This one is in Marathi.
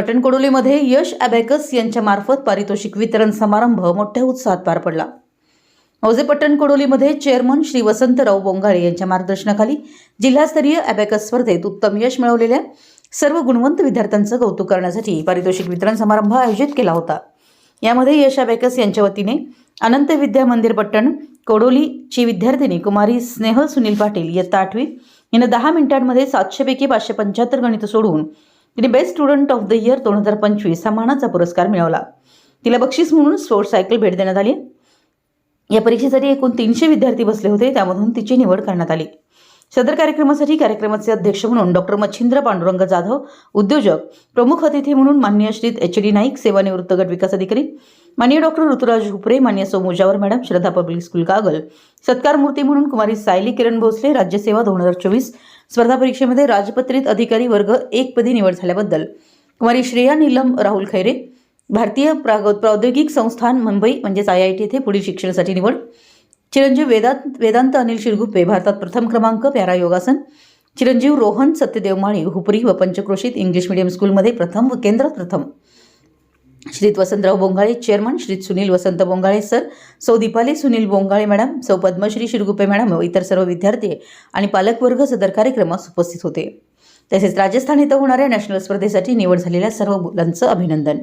पटणकोडोलीमध्ये यश अबॅकस यांच्या मार्फत पारितोषिक वितरण समारंभ मोठ्या उत्साहात पार पडला. मौजे पट्टणकोडोलीमध्ये चेअरमन श्री वसंतराव बोंगाळे यांच्या मार्गदर्शनाखाली जिल्हास्तरीय अबॅकस स्पर्धेत उत्तम यश मिळवलेल्या सर्व गुणवंत विद्यार्थ्यांचं कौतुक करण्यासाठी पारितोषिक वितरण समारंभ आयोजित केला होता. यामध्ये यश अबॅकस यांच्या वतीने अनंत विद्या मंदिर पट्टण कोडोलीची विद्यार्थिनी कुमारी स्नेहल सुनील पाटील इयत्ता आठवी हिनं दहा मिनिटांमध्ये सातशेपैकी पाचशे पंच्याहत्तर गणितं सोडवून तिने best student of the year दोन हजार पंचवीस हा मानाचा पुरस्कार मिळवला. तिला बक्षीस म्हणून स्पोर्ट्स सायकल भेट देण्यात आली. या परीक्षेसाठी एकूण तीनशे विद्यार्थी बसले होते त्यामधून तिची निवड करण्यात आली. सदर कार्यक्रमासाठी कार्यक्रमाचे अध्यक्ष म्हणून डॉक्टर मच्छिंद्र पांडुरंग जाधव उद्योजक प्रमुख अतिथी म्हणून मान्य श्री एच डी नाईक सेवानिवृत्त गट विकास अधिकारी मान्य डॉक्टर ऋतुराज हुपरे मान्य सौ Mujawar madam Shraddha public school Kagal सत्कार मूर्ती म्हणून कुमारी सायली किरण भोसले राज्यसेवा दोन हजार चोवीस स्पर्धा परीक्षेमध्ये राजपत्रित अधिकारी वर्ग एक पदी निवड झाल्याबद्दल. कुमारी श्रेया नीलम राहुल खैरे भारतीय प्राग प्रौद्योगिक संस्थान मुंबई म्हणजेच आय आय टी येथे पुढील शिक्षणासाठी निवड. चिरंजीव वेदांत वेदांत अनिल शिरगुप्पे भारतात प्रथम क्रमांक प्यारा योगासन. चिरंजीव रोहन सत्यदेव माळी हुपरी व पंचक्रोशीत इंग्लिश मीडियम स्कूलमध्ये प्रथम व केंद्रात प्रथम. श्रीत वसंतराव बोंगाळे चेअरमन श्रीत सुनील वसंत बोंगाळे सर सौ दीपाली सुनील बोंगाळे मॅडम सौ पद्मश्री शिरगुप्पे मॅडम व इतर सर्व विद्यार्थी आणि पालकवर्ग सदर कार्यक्रमास उपस्थित होते. तसेच राजस्थान इथं होणाऱ्या नॅशनल स्पर्धेसाठी निवड झालेल्या सर्व मुलांचं अभिनंदन.